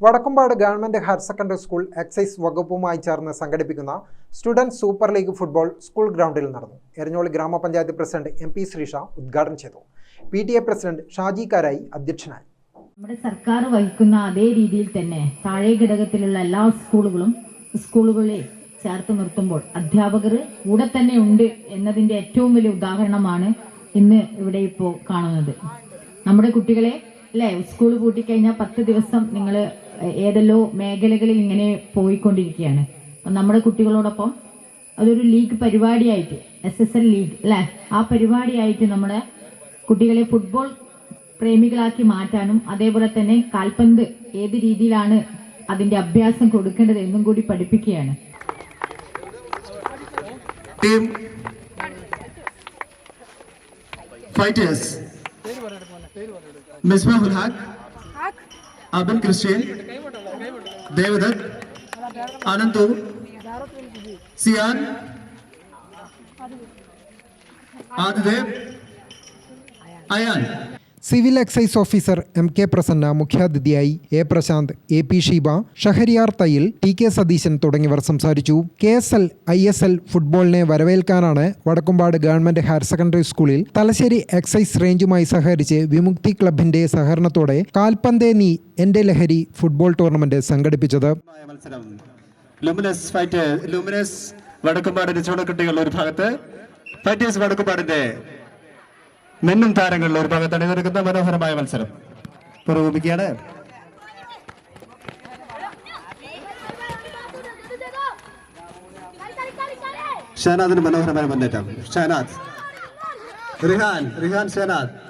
Vadakkumpad government higher secondary school excise വകുപ്പുമായി ചേർന്ന് സംഘടിപ്പിക്കുന്ന student super league football school ഗ്രൗണ്ടിൽ നടന്നു. എരഞ്ഞോളി ഗ്രാമപഞ്ചായത്ത് പ്രസിഡന്റ് എം പി ശ്രീഷ ഉദ്ഘാടനം ചെയ്തു. P T A president Shaji Karayi അധ്യക്ഷനായി. നമ്മുടെ സർക്കാർ വഹിക്കുന്ന അതേ രീതിയിൽ തന്നെ താഴെ ഘടകത്തിലുള്ള എല്ലാ സ്കൂളുകളും സ്കൂളുകളെ ചേർത്ത് നിർത്തുമ്പോൾ അധ്യാപകർ കൂടെ തന്നെ ഉണ്ട് എന്നതിന്റെ ഏറ്റവും വലിയ ഉദാഹരണമാണ് ഇന്ന് ഇവിടെ ഇപ്പോൾ കാണുന്നത്. നമ്മുടെ കുട്ടികളെ അല്ലേ? സ്കൂൾ പൂട്ടിക്കഴിഞ്ഞാൽ പത്ത് ദിവസം നിങ്ങൾ ഏതെല്ലോ മേഖലകളിൽ ഇങ്ങനെ പോയിക്കൊണ്ടിരിക്കുകയാണ്. നമ്മുടെ കുട്ടികളോടൊപ്പം അതൊരു ലീഗ് പരിപാടിയായിട്ട് എസ് എസ് എൽ ലീഗ് അല്ലെ? ആ പരിപാടിയായിട്ട് നമ്മുടെ കുട്ടികളെ ഫുട്ബോൾ പ്രേമികളാക്കി മാറ്റാനും അതേപോലെ തന്നെ കാൽപന്ത് ഏത് രീതിയിലാണ് അതിന്റെ അഭ്യാസം കൊടുക്കേണ്ടത് എന്നും കൂടി പഠിപ്പിക്കുകയാണ്. Fighters Misbahul Haq Aban Christian Devadath Ananthu Siyan Adidev Ayan. Civil excise officer M K Prasanna മുഖ്യാതിഥിയായി A Prashanth A P Sheeba Shahriyar Thayyil T K Satheesan തുടങ്ങിയവർ സംസാരിച്ചു. K S L I S L ഫുട്ബോളിനെ വരവേൽക്കാനാണ് Vadakkumpad government higher secondary സ്കൂളിൽ Thalassery excise റേഞ്ചുമായി സഹകരിച്ച് വിമുക്തി ക്ലബിന്റെ സഹകരണത്തോടെ കാൽപന്തേ നീ എന്റെ ലഹരി ഫുട്ബോൾ ടൂർണമെന്റ് സംഘടിപ്പിച്ചത്. ലുമിനസ് ഫൈറ്റ് ലുമിനസ് ചൂടക്കുട്ടികൾ ഒരു ഭാഗത്ത്. ഫൈറ്റേഴ്സ് വടക്കുംപാടിന്റെ മെന്നും താരങ്ങളിൽ ഒരു ഭാഗത്താണ് ഇതൊരുക്കുന്ന മനോഹരമായ മത്സരം. പുരോഗമിക്കുകയാണ്. ഷഹനാദിന് മനോഹരമായ മുന്നേറ്റം. ഷഹനാദ് റിഹാൻ റിഹാൻ ഷഹനാദ്